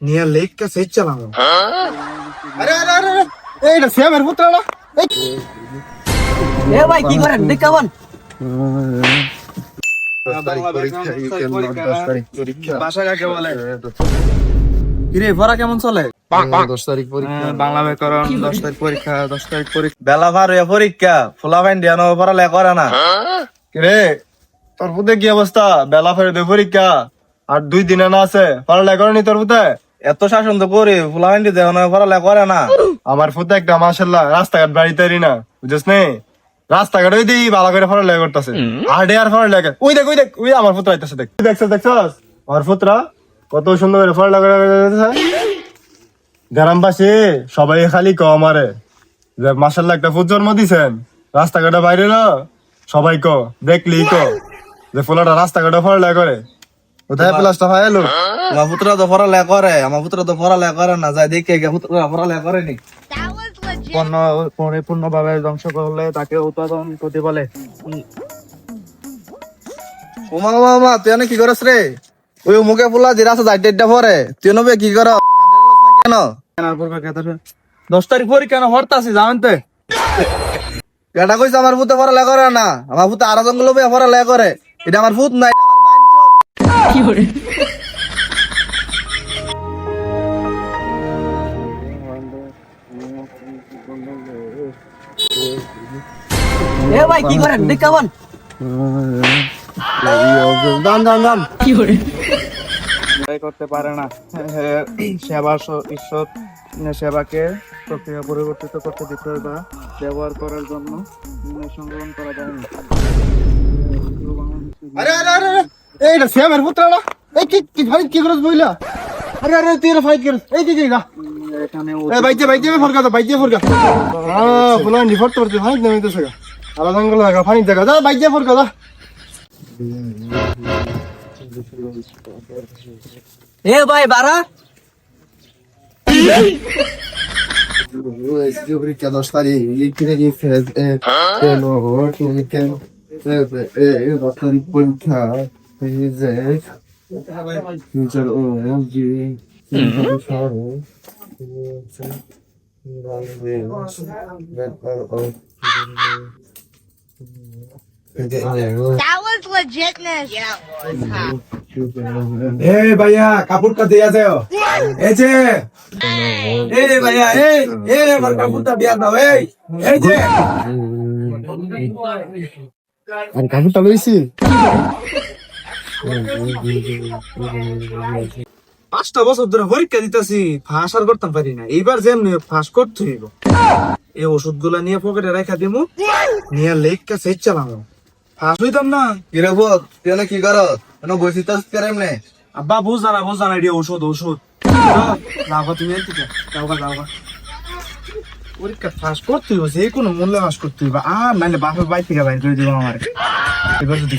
নিয়ে লেক কা সেচ চালাবো আরে আরে আরে আরে, এইটা শ্যামের পুত্র না? এ ভাই কি করেন? দেখাবন ভাষা কাকে বলে? কিরে পড়া কেমন চলে? দশ তারিখ পরীক্ষা। হ্যাঁ, বাংলা ব্যাকরণ দশ তারিখ পরীক্ষা দশ তারিখ পরীক্ষা। বেলা ভার পরীক্ষা ফোলা ফাইন দিয়ানো পড়ালে করে না। কিরে তোর পুতে কি অবস্থা? বেলা ফেরে পরীক্ষা আর দুই দিনে না আছে পড়ালে করেনি তোর পুতে? এত শাসন তো করে ফোলা ফাইন দিয়ে না পড়ালে করে না। আমার পুতে একটা মাসাল্লাহ রাস্তাঘাট বাড়িতে না বুঝছিস নে? রাস্তাঘাট ওই দিই ভালো করে পড়ালে করতেছে। আর ডে আর ওই দেখ ওই দেখ ওই আমার পুত্র আইতেছে দেখ। দেখছিস দেখছস? আমার পুত্রা কত সুন্দর করে করে গ্রামবাসী সবাই খালি ক আমারে যে মাসাল্লাহ একটা ফুট জন্ম দিছেন রাস্তাঘাটে বাইরে না সবাই ক দেখলি ক যে ফুলাটা রাস্তাঘাটে ফরলে করে। কোথায় প্লাসটা ভাই এলো। আমার পুত্র তো পড়ালেখা করে আমার পুত্র তো পড়ালেখা করে না যাই দেখে গিয়ে পুত্র পড়ালেখা was legit. পণ্য পরিপূর্ণভাবে ধ্বংস করলে তাকে উৎপাদন করতে বলে ওমা ওমা ওমা তুই এনে কি করস রে ওই মুখে ফুলা যে রাস্তা যাইতে এটা পরে তুই নবে কি কর কেন দশ তারিখ পরীক্ষা না হরতাছি জানেন তো কেটা কইছে আমার পুতে পড়ালেখা করে না। আমার পুতে আরও জঙ্গল পড়ালেখা করে এটা আমার পুত না এ ভাই কি করেন? দেখাবন দান দান দান করতে পারে না। সেবা ঈশ্বর সেবাকে প্রক্রিয়া পরিবর্তিত করতে দিতে বা ব্যবহার করার জন্য সংগ্রহণ করা যায় না। আরে আরে আরে আরে। এইটা শ্যামের পুত্র না এই কি কি ভাই কি করছ বইলা আরে আরে তুই এর ফাইট করছ এই কি কি না এখানে এই বাইতে বাইতে ফরকা দাও বাইতে ফরকা হ্যাঁ ফুলান ডিফট করতে ভাই নেমে তো সগা আলা জঙ্গল লাগা পানি জায়গা যা বাইতে ফরকা দা এ ভাই বারা লিখে ও জি That was legitness. Yeah. এই ভাইয়া কাপড়টা দিয়া যাও। এই যে। এই ভাইয়া এই এই আমার কাপড়টা দিয়া দাও এই এই যে। আর কাপড়টা লইছি? পাঁচটা বছর ধরে পরীক্ষা দিতেছি ফাঁস আর করতাম পারি না। এইবার যেমনি ফাঁস করতে হইব। এই ওষুধগুলা নিয়ে পকেটে রেখা দিমু নিয়ে লেক কা সেচ চালাবো ফাঁস হইতাম না। কি রে পুত তুই এনে কি কর এনে বসি তো কেরেম নে আব্বা বুঝা না বুঝা না এটি ওষুধ ওষুধ। যাওগা তুমি এর যাওগা যাওগা পরীক্ষা ফাঁস করতে হইব যে কোনো মূল্যে ফাঁস করতে হইব। আর নাহলে বাপের বাইর থেকে বাইর করে দিব আমার। এবার যদি